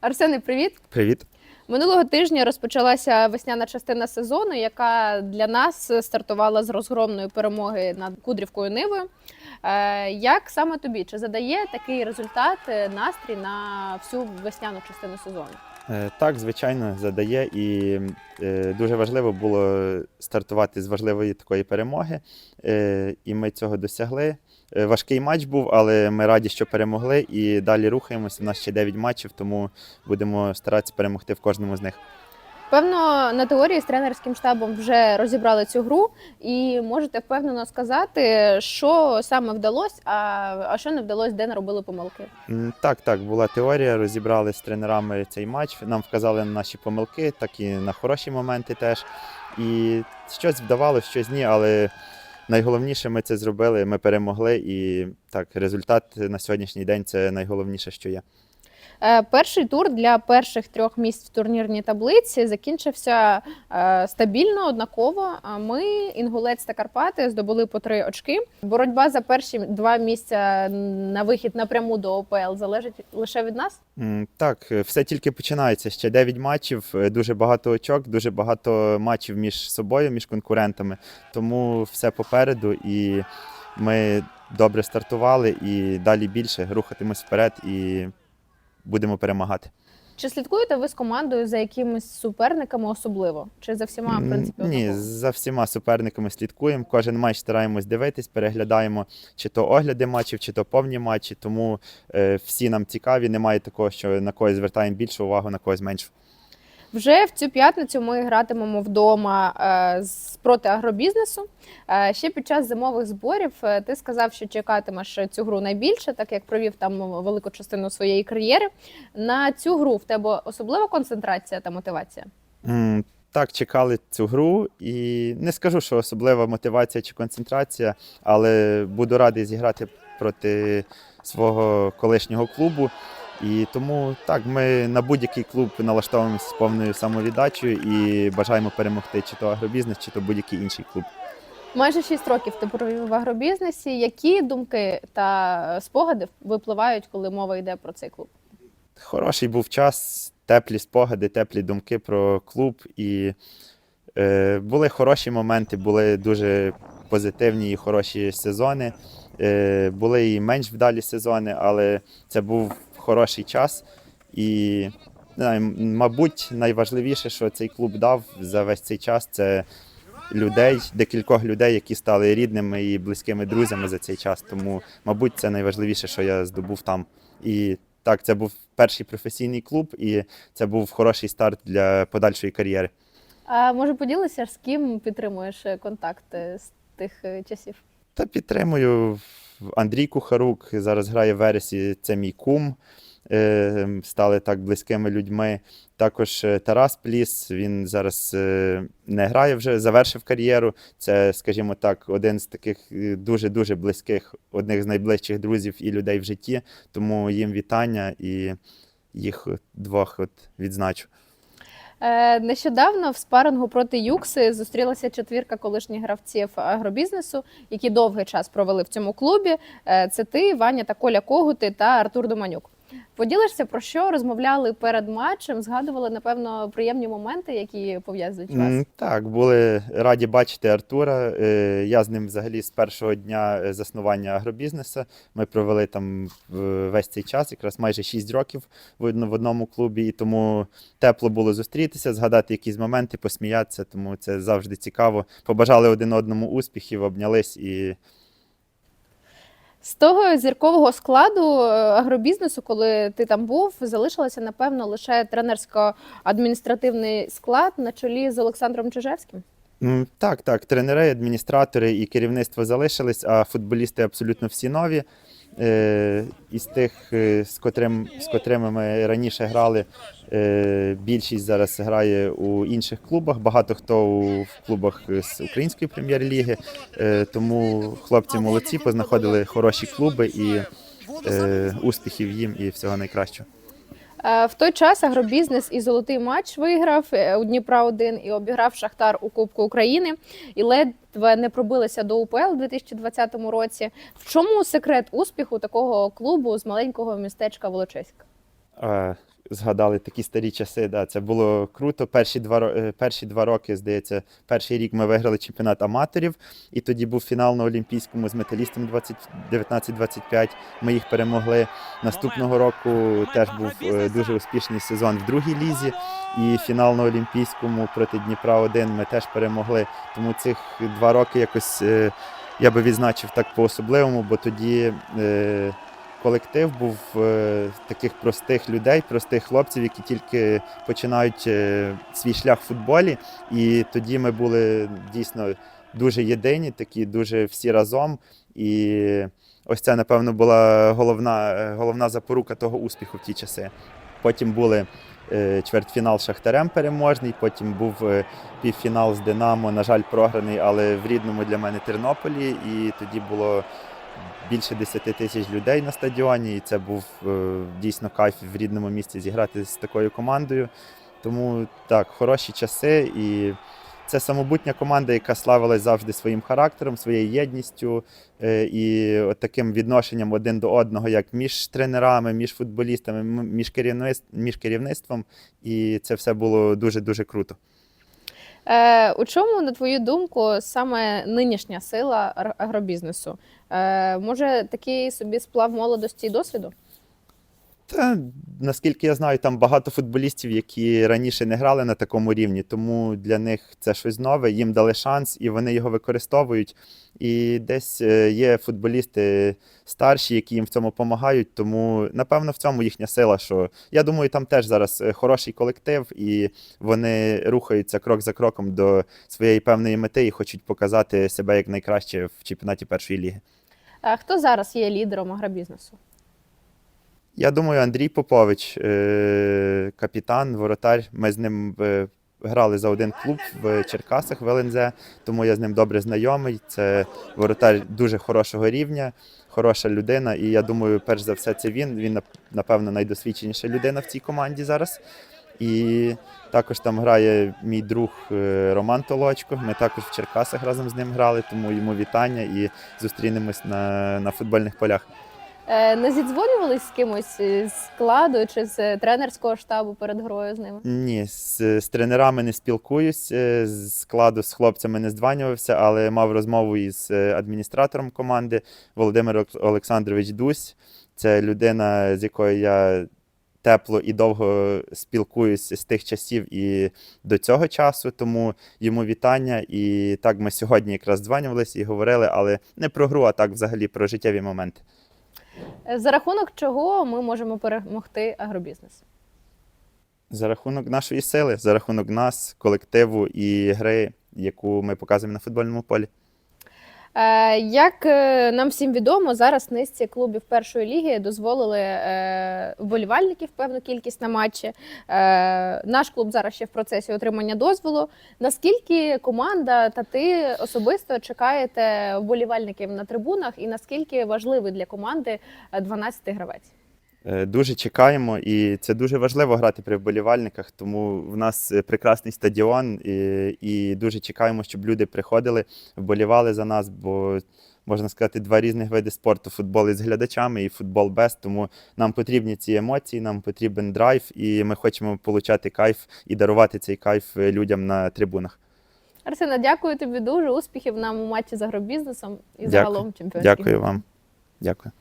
Арсене, привіт! Привіт. Минулого тижня розпочалася весняна частина сезону, яка для нас стартувала з розгромної перемоги над Кудрівкою Нивою. Е, Як саме тобі? Чи задає такий результат е, настрій на всю весняну частину сезону? Е, Так, звичайно, задає, і дуже важливо було стартувати з важливої такої перемоги, і ми цього досягли. Е, Важкий матч був, але ми раді, що перемогли, і далі рухаємося. У нас ще 9 матчів, тому будемо старатися перемогти в кожному з них. Певно, на теорії з тренерським штабом вже розібрали цю гру, і можете впевнено сказати, що саме вдалося, а, а що не вдалося, де не робили помилки. Так, так, була теорія, розібрали з тренерами цей матч. Нам вказали на наші помилки, так і на хороші моменти теж. І щось вдавалося, щось ні, але найголовніше ми це зробили. Ми перемогли, і так, результат на сьогоднішній день це найголовніше, що є. Е, Перший тур для перших трьох місць в турнірній таблиці закінчився е, стабільно, однаково. Ми, Інгулець та Карпати, здобули по три очки. Боротьба за перші два місця на вихід напряму до ОПЛ залежить лише від нас. Так, все тільки починається. Ще 9 матчів, е, дуже багато очок, дуже багато матчів між собою, між конкурентами. Тому все попереду, і ми добре стартували і далі більше рухатимось вперед і будемо перемагати. Чи слідкуєте ви з командою за якимись суперниками особливо? Чи за всіма в принципі? Ні, за всіма суперниками слідкуємо. Кожен матч стараємось дивитись, переглядаємо чи то огляди матчів, чи то повні матчі. Тому е, всі нам цікаві. Немає такого, що на когось звертаємо більшу увагу, на когось меншу. Вже в цю п'ятницю ми гратимемо вдома е, з проти агробізнесу. Е, ще під час зимових зборів е, ти сказав, що чекатимеш цю гру найбільше, так як провів там велику частину своєї кар'єри. На цю гру в тебе особлива концентрація та мотивація. М, Так, чекали цю гру, і не скажу, що особлива мотивація чи концентрація, але буду радий зіграти проти свого колишнього клубу. І тому так, ми на будь-який клуб налаштовуємося з повною самовіддачею і бажаємо перемогти чи то агробізнес, чи то будь-який інший клуб. Майже 6 років ти провів в агробізнесі. Які думки та спогади випливають, коли мова йде про цей клуб? Хороший був час, теплі спогади, теплі думки про клуб. І е, були хороші моменти, були дуже позитивні і хороші сезони. Е, були і менш вдалі сезони, але це був хороший час. І не знаю, мабуть, найважливіше, що цей клуб дав за весь цей час, це людей, декількох людей, які стали рідними і близькими друзями за цей час. Тому, мабуть, це найважливіше, що я здобув там. І так, це був перший професійний клуб, і це був хороший старт для подальшої кар'єри. А може поділися, з ким підтримуєш е, контакти з тих е, часів? Та підтримую Андрій Кухарук, зараз грає в Вересі, це мій кум. е, Стали так близькими людьми. Також е, Тарас Пліс, він зараз е, не грає вже, завершив кар'єру. Це, скажімо так, один з таких дуже-дуже близьких, одних з найближчих друзів і людей в житті. Тому їм вітання і їх двох от відзначу. Е, Нещодавно в спарингу проти Юкси зустрілася четвірка колишніх гравців агробізнесу, які довгий час провели в цьому клубі. Е, Це ти, Ваня та Коля Когути та Артур Доманюк. Поділишся про що розмовляли перед матчем? Згадували напевно приємні моменти, які пов'язують вас. Так, були раді бачити Артура. Е, Я з ним взагалі з першого дня е, заснування агробізнесу. Ми провели там весь цей час, якраз майже 6 років в одному клубі. І тому тепло було зустрітися, згадати якісь моменти, посміятися. Тому це завжди цікаво. Побажали один одному успіхів, обнялись і З того зіркового складу е, агробізнесу, коли ти там був, залишилася напевно лише тренерсько-адміністративний склад на чолі з Олександром Чижевським. Так, так, тренери, адміністратори і керівництво залишились, а футболісти абсолютно всі нові. Е, із тих, е, з, котрим, з котрими ми раніше грали, е, більшість зараз грає у інших клубах. Багато хто у, клубах з української прем'єр-ліги. Тому хлопці молодці, познаходили хороші клуби і успіхів їм і всього найкращого. Е, В той час агробізнес і золотий матч виграв е, у Дніпра 1 і обіграв Шахтар у Кубку України і ледве не пробилися до УПЛ у 2020 році. В чому секрет успіху такого клубу з маленького містечка Волочиська? Згадали такі старі часи. Да, це було круто. Перші два, е, перші два роки, здається, перший рік ми виграли чемпіонат аматорів, і тоді був фінал на Олімпійському з металістом 20 19-25. Ми їх перемогли. Наступного року теж був е, дуже успішний сезон в другій лізі. І фінал на Олімпійському проти Дніпра 1 ми теж перемогли. Тому цих два роки якось е, я би відзначив так по-особливому, бо тоді колектив був е, таких простих людей, простих хлопців, які тільки починають е, свій шлях в футболі. І тоді ми були дійсно дуже єдині, такі дуже всі разом. І ось це, напевно, була головна, е, головна запорука того успіху в ті часи. Потім були чвертьфінал з Шахтарем переможний, потім був півфінал з Динамо, на жаль, програний, але в рідному для мене Тернополі. І тоді було більше 10 тисяч людей на стадіоні. І це був е, дійсно кайф в рідному місті зіграти з такою командою. Тому так, хороші часи. І це самобутня команда, яка славилась завжди своїм характером, своєю єдністю е, і от таким відношенням один до одного, як між тренерами, між футболістами, між, керівництв, між керівництвом. І це все було дуже-дуже круто. Е, у чому, на твою думку, саме нинішня сила агробізнесу? Е, може, такий собі сплав молодості і досвіду? Та наскільки я знаю, там багато футболістів, які раніше не грали на такому рівні, тому для них це щось нове, їм дали шанс і вони його використовують. І десь е, є футболісти старші, які їм в цьому допомагають. Тому напевно в цьому їхня сила. Що я думаю, там теж зараз е, хороший колектив, і вони рухаються крок за кроком до своєї певної мети і хочуть показати себе як найкраще в чемпіонаті першої ліги. Е, хто зараз є лідером агробізнесу? Я думаю, Андрій Попович, е, капітан, воротар. Ми з ним е, грали за один клуб в Черкасах в ЛНЗ, тому я з ним добре знайомий. Це воротар дуже хорошого рівня, хороша людина. І я думаю, перш за все, це він. Він, напевно, найдосвідченіша людина в цій команді зараз. І також там грає мій друг е, Роман Толочко. Ми також в Черкасах разом з ним грали, тому йому вітання і зустрінемось на, на футбольних полях. Е, не зідзвонювались з кимось з складу чи з тренерського штабу перед грою з ними? Ні, з, з тренерами не спілкуюсь, е, з складу з хлопцями не здзванювався, але мав розмову із е, адміністратором команди Володимир Олександрович Дусь. Це людина, з якою я тепло і довго спілкуюся з тих часів і до цього часу. Тому йому вітання. І так ми сьогодні якраз дзванювалися і говорили, але не про гру, а так взагалі про життєві моменти. Е, За рахунок чого ми можемо перемогти агробізнес? За рахунок нашої сили, за рахунок нас, колективу і гри, яку ми показуємо на футбольному полі. Е, Як е, нам всім відомо, зараз низці клубів першої ліги дозволили е, вболівальників певну кількість на матчі. Наш клуб зараз ще в процесі отримання дозволу. Наскільки команда та ти особисто чекаєте вболівальників на трибунах, і наскільки важливий для команди 12-й гравець? Е, Дуже чекаємо, і це дуже важливо грати при вболівальниках, тому в нас е, прекрасний стадіон, і, і дуже чекаємо, щоб люди приходили, вболівали за нас, бо можна сказати, два різних види спорту: футбол із глядачами і футбол без. Тому нам потрібні ці емоції, нам потрібен драйв, і ми хочемо отримати кайф і дарувати цей кайф е, людям на трибунах. Арсена, дякую тобі дуже. Успіхів нам у матчі з агробізнесом і загалом чемпіонській Дякую вам. Дякую.